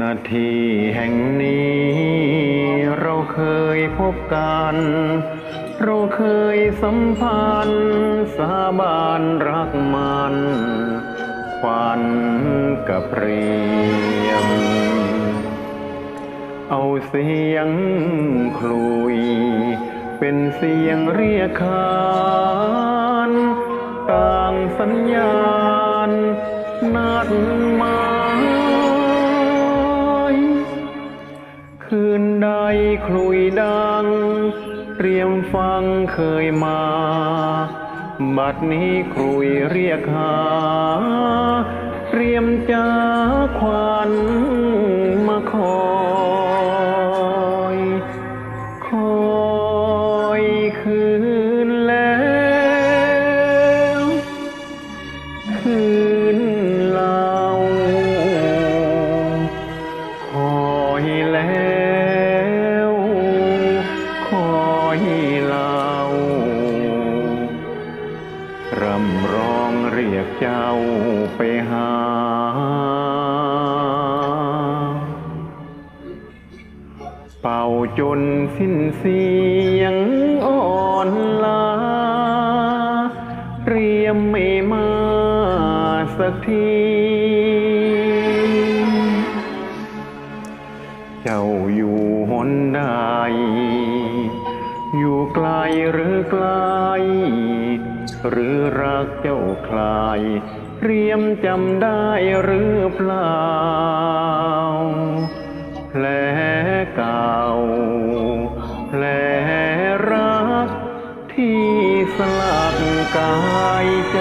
นาทีแห่งนี้ เราเคยพบกัน เราเคยสัมพันธ์สาบานรักมันควันกับเรียม เอาเสียงคลุย เป็นเสียงเรียกขานต่างสัญญาณนัดหมา คืนใดคลุยดัง เตรียมฟังเคยมา บัดนี้ครุยเรียกหา เตรียมจ้าควัน กเจ้าไปหา เป่าจนสิ้นเสียงอ่อนลา เตรียมไม่มาสักทีเจ้าอยู่หนใด อยู่ไกลหรือไกล หรือรักเจ้าคลายเรียมจำได้หรือเปล่า แผลเก่า แผลรักที่สลักกายใจ